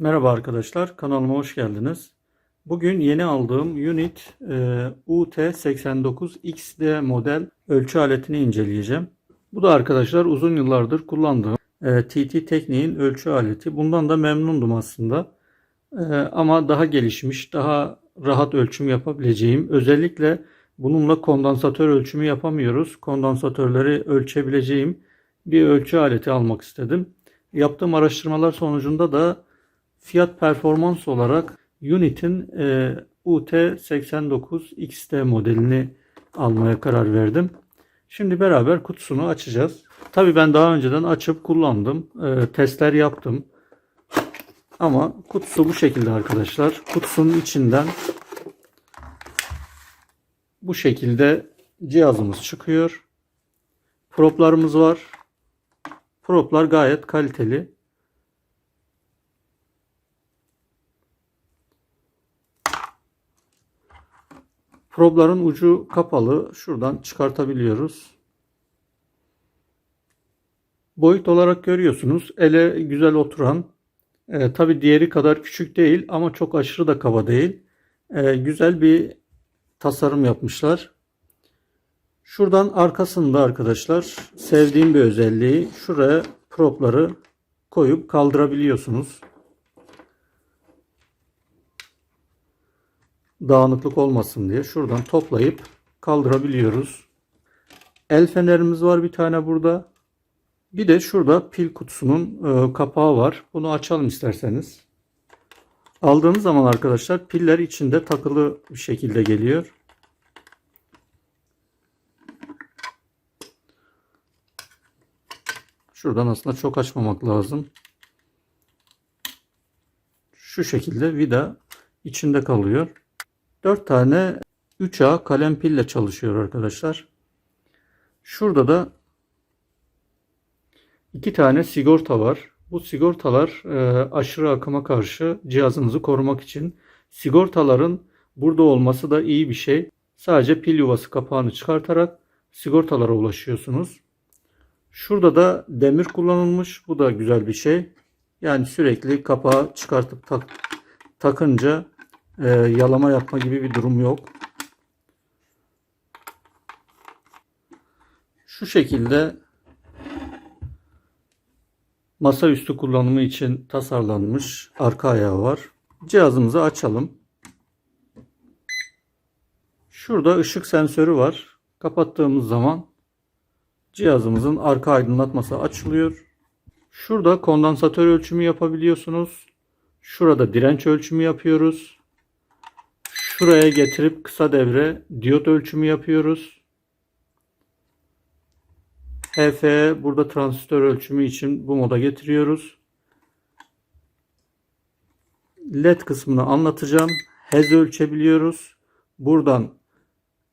Merhaba arkadaşlar, kanalıma hoş geldiniz. Bugün yeni aldığım Unit e, UT89XD model ölçü aletini inceleyeceğim. Bu da arkadaşlar uzun yıllardır kullandığım e, TT Tekniğin ölçü aleti. Bundan da memnundum aslında. E, ama daha gelişmiş, daha rahat ölçüm yapabileceğim. Özellikle bununla kondansatör ölçümü yapamıyoruz. Kondansatörleri ölçebileceğim bir ölçü aleti almak istedim. Yaptığım araştırmalar sonucunda da fiyat performans olarak Unit'in e, UT89XT modelini almaya karar verdim. Şimdi beraber kutusunu açacağız. Tabii ben daha önceden açıp kullandım. E, testler yaptım. Ama kutusu bu şekilde arkadaşlar. Kutusunun içinden bu şekilde cihazımız çıkıyor. Proplarımız var. Proplar gayet kaliteli. Probların ucu kapalı. Şuradan çıkartabiliyoruz. Boyut olarak görüyorsunuz. Ele güzel oturan. E, Tabi diğeri kadar küçük değil ama çok aşırı da kaba değil. E, güzel bir tasarım yapmışlar. Şuradan arkasında arkadaşlar sevdiğim bir özelliği şuraya propları koyup kaldırabiliyorsunuz. Dağınıklık olmasın diye şuradan toplayıp kaldırabiliyoruz. El fenerimiz var bir tane burada. Bir de şurada pil kutusunun e, kapağı var. Bunu açalım isterseniz. Aldığınız zaman arkadaşlar piller içinde takılı bir şekilde geliyor. Şuradan aslında çok açmamak lazım. Şu şekilde vida içinde kalıyor. 4 tane 3A kalem pille çalışıyor arkadaşlar. Şurada da 2 tane sigorta var. Bu sigortalar e, aşırı akıma karşı cihazınızı korumak için. Sigortaların burada olması da iyi bir şey. Sadece pil yuvası kapağını çıkartarak sigortalara ulaşıyorsunuz. Şurada da demir kullanılmış. Bu da güzel bir şey. Yani sürekli kapağı çıkartıp tak, takınca e, yalama yapma gibi bir durum yok. Şu şekilde masaüstü kullanımı için tasarlanmış arka ayağı var. Cihazımızı açalım. Şurada ışık sensörü var. Kapattığımız zaman cihazımızın arka aydınlatması açılıyor. Şurada kondansatör ölçümü yapabiliyorsunuz. Şurada direnç ölçümü yapıyoruz. Şuraya getirip kısa devre diyot ölçümü yapıyoruz. HF burada transistör ölçümü için bu moda getiriyoruz. LED kısmını anlatacağım. Hez ölçebiliyoruz. Buradan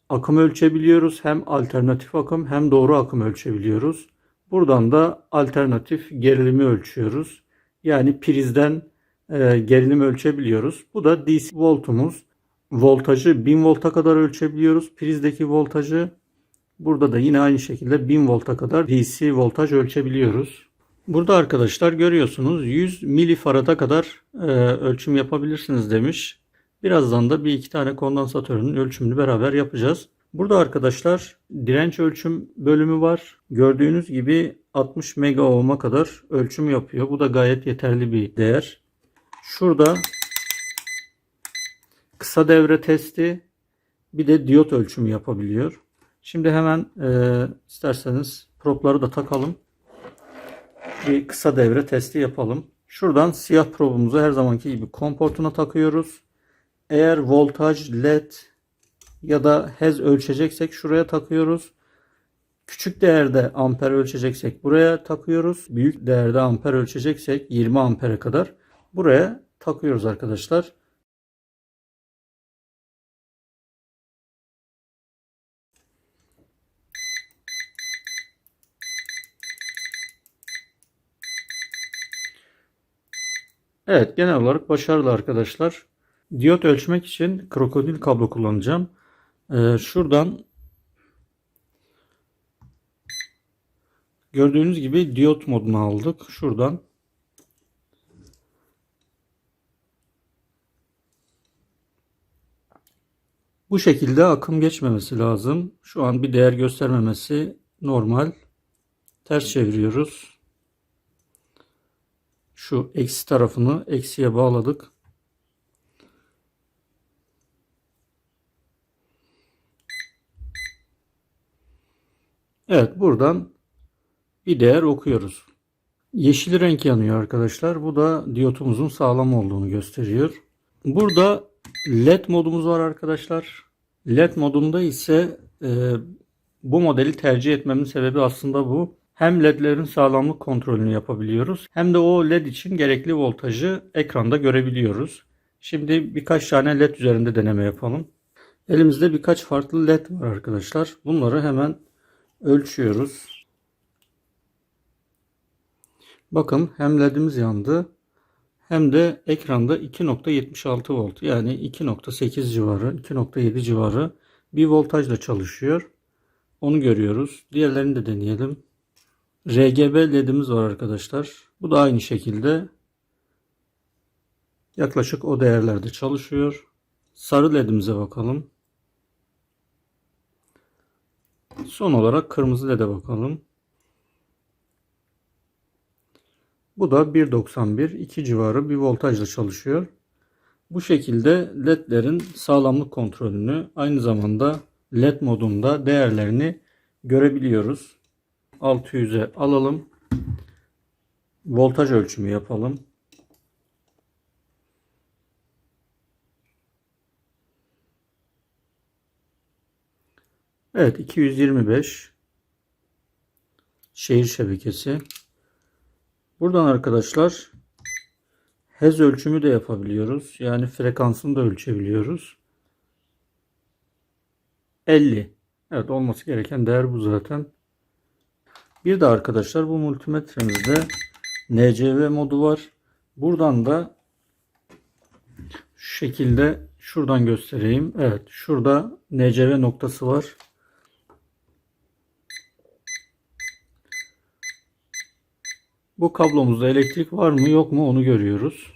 akım ölçebiliyoruz. Hem alternatif akım hem doğru akım ölçebiliyoruz. Buradan da alternatif gerilimi ölçüyoruz. Yani prizden e, gerilim ölçebiliyoruz. Bu da DC voltumuz. Voltajı 1000 volta kadar ölçebiliyoruz. Prizdeki voltajı burada da yine aynı şekilde 1000 volta kadar DC voltaj ölçebiliyoruz. Burada arkadaşlar görüyorsunuz 100 milifarada kadar e, ölçüm yapabilirsiniz demiş. Birazdan da bir iki tane kondansatörün ölçümünü beraber yapacağız. Burada arkadaşlar direnç ölçüm bölümü var. Gördüğünüz gibi 60 mega ohm'a kadar ölçüm yapıyor. Bu da gayet yeterli bir değer. Şurada kısa devre testi bir de diyot ölçümü yapabiliyor. Şimdi hemen e, isterseniz propları da takalım. Bir kısa devre testi yapalım. Şuradan siyah probumuzu her zamanki gibi komportuna takıyoruz. Eğer voltaj, led ya da hez ölçeceksek şuraya takıyoruz. Küçük değerde amper ölçeceksek buraya takıyoruz. Büyük değerde amper ölçeceksek 20 ampere kadar buraya takıyoruz arkadaşlar. Evet genel olarak başarılı arkadaşlar. Diyot ölçmek için krokodil kablo kullanacağım. Ee, şuradan gördüğünüz gibi diyot modunu aldık. Şuradan Bu şekilde akım geçmemesi lazım. Şu an bir değer göstermemesi normal. Ters çeviriyoruz. Şu eksi tarafını eksiye bağladık. Evet buradan bir değer okuyoruz. Yeşil renk yanıyor arkadaşlar. Bu da diyotumuzun sağlam olduğunu gösteriyor. Burada LED modumuz var arkadaşlar. LED modunda ise e, bu modeli tercih etmemin sebebi aslında bu. Hem LED'lerin sağlamlık kontrolünü yapabiliyoruz hem de o LED için gerekli voltajı ekranda görebiliyoruz. Şimdi birkaç tane LED üzerinde deneme yapalım. Elimizde birkaç farklı LED var arkadaşlar. Bunları hemen ölçüyoruz. Bakın hem LED'imiz yandı hem de ekranda 2.76 volt yani 2.8 civarı 2.7 civarı bir voltajla çalışıyor. Onu görüyoruz. Diğerlerini de deneyelim. RGB ledimiz var arkadaşlar. Bu da aynı şekilde yaklaşık o değerlerde çalışıyor. Sarı ledimize bakalım. Son olarak kırmızı lede bakalım. Bu da 1.91 2 civarı bir voltajla çalışıyor. Bu şekilde ledlerin sağlamlık kontrolünü aynı zamanda led modunda değerlerini görebiliyoruz. 600'e alalım. Voltaj ölçümü yapalım. Evet 225 şehir şebekesi. Buradan arkadaşlar hez ölçümü de yapabiliyoruz. Yani frekansını da ölçebiliyoruz. 50. Evet olması gereken değer bu zaten. Bir de arkadaşlar bu multimetremizde NCV modu var. Buradan da şu şekilde şuradan göstereyim. Evet şurada NCV noktası var. Bu kablomuzda elektrik var mı yok mu onu görüyoruz.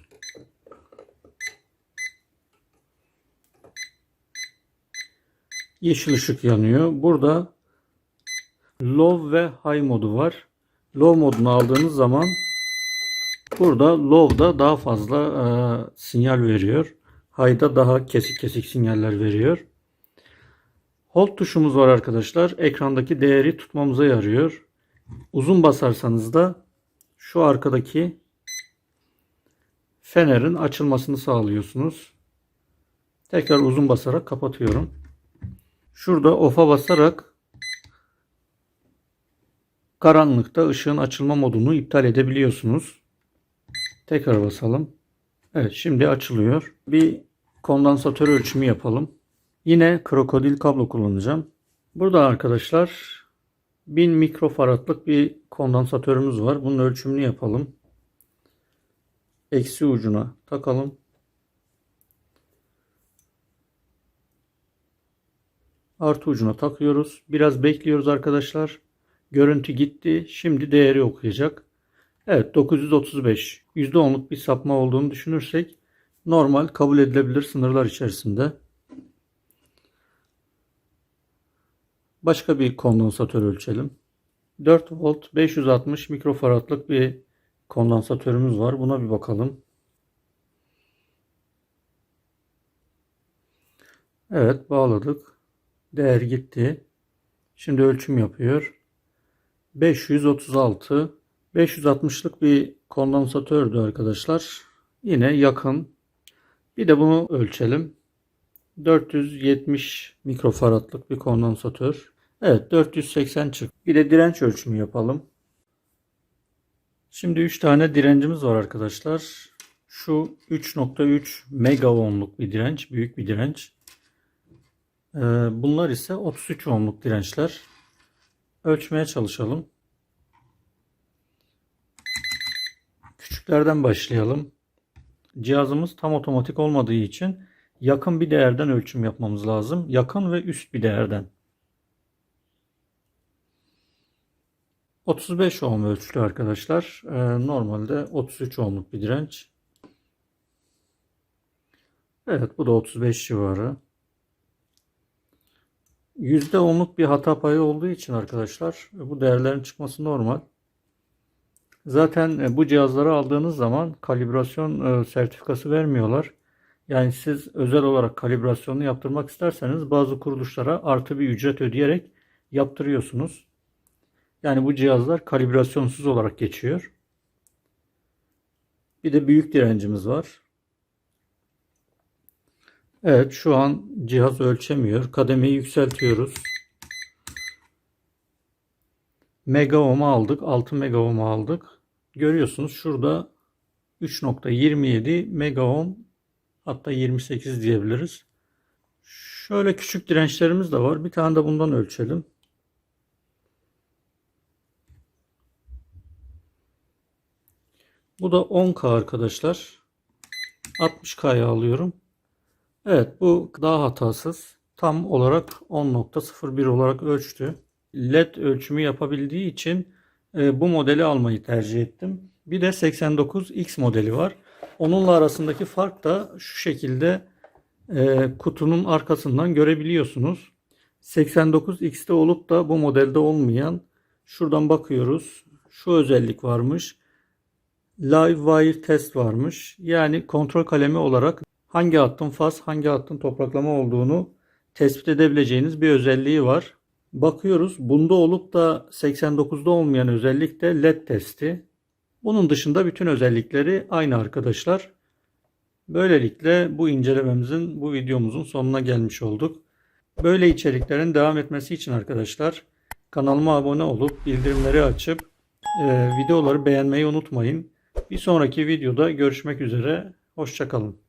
Yeşil ışık yanıyor. Burada low ve high modu var. Low modunu aldığınız zaman burada low'da daha fazla e, sinyal veriyor. High'da daha kesik kesik sinyaller veriyor. Hold tuşumuz var arkadaşlar. Ekrandaki değeri tutmamıza yarıyor. Uzun basarsanız da şu arkadaki fenerin açılmasını sağlıyorsunuz. Tekrar uzun basarak kapatıyorum. Şurada off'a basarak karanlıkta ışığın açılma modunu iptal edebiliyorsunuz. Tekrar basalım. Evet şimdi açılıyor. Bir kondansatör ölçümü yapalım. Yine krokodil kablo kullanacağım. Burada arkadaşlar 1000 mikrofaradlık bir kondansatörümüz var. Bunun ölçümünü yapalım. Eksi ucuna takalım. Artı ucuna takıyoruz. Biraz bekliyoruz arkadaşlar. Görüntü gitti. Şimdi değeri okuyacak. Evet 935. %10'luk bir sapma olduğunu düşünürsek normal kabul edilebilir sınırlar içerisinde. Başka bir kondansatör ölçelim. 4 volt 560 mikrofaradlık bir kondansatörümüz var. Buna bir bakalım. Evet bağladık. Değer gitti. Şimdi ölçüm yapıyor. 536 560'lık bir kondansatördü arkadaşlar. Yine yakın. Bir de bunu ölçelim. 470 mikrofaradlık bir kondansatör. Evet 480 çık. Bir de direnç ölçümü yapalım. Şimdi 3 tane direncimiz var arkadaşlar. Şu 3.3 mega ohmluk bir direnç. Büyük bir direnç. Ee, bunlar ise 33 ohmluk dirençler. Ölçmeye çalışalım. Küçüklerden başlayalım. Cihazımız tam otomatik olmadığı için yakın bir değerden ölçüm yapmamız lazım. Yakın ve üst bir değerden. 35 ohm ölçülü arkadaşlar. Ee, normalde 33 ohmluk bir direnç. Evet bu da 35 civarı. %10'luk bir hata payı olduğu için arkadaşlar bu değerlerin çıkması normal. Zaten e, bu cihazları aldığınız zaman kalibrasyon e, sertifikası vermiyorlar. Yani siz özel olarak kalibrasyonunu yaptırmak isterseniz bazı kuruluşlara artı bir ücret ödeyerek yaptırıyorsunuz. Yani bu cihazlar kalibrasyonsuz olarak geçiyor. Bir de büyük direncimiz var. Evet şu an cihaz ölçemiyor. Kademeyi yükseltiyoruz. Mega ohm'u aldık. 6 mega ohm'u aldık. Görüyorsunuz şurada 3.27 mega ohm hatta 28 diyebiliriz. Şöyle küçük dirençlerimiz de var. Bir tane de bundan ölçelim. Bu da 10K arkadaşlar. 60K'ya alıyorum. Evet bu daha hatasız. Tam olarak 10.01 olarak ölçtü. LED ölçümü yapabildiği için e, bu modeli almayı tercih ettim. Bir de 89X modeli var. Onunla arasındaki fark da şu şekilde e, kutunun arkasından görebiliyorsunuz. 89X'te olup da bu modelde olmayan şuradan bakıyoruz. Şu özellik varmış. Live wire test varmış. Yani kontrol kalemi olarak hangi hattın faz, hangi hattın topraklama olduğunu tespit edebileceğiniz bir özelliği var. Bakıyoruz. Bunda olup da 89'da olmayan özellik de LED testi. Bunun dışında bütün özellikleri aynı arkadaşlar. Böylelikle bu incelememizin, bu videomuzun sonuna gelmiş olduk. Böyle içeriklerin devam etmesi için arkadaşlar kanalıma abone olup bildirimleri açıp e, videoları beğenmeyi unutmayın. Bir sonraki videoda görüşmek üzere. Hoşçakalın.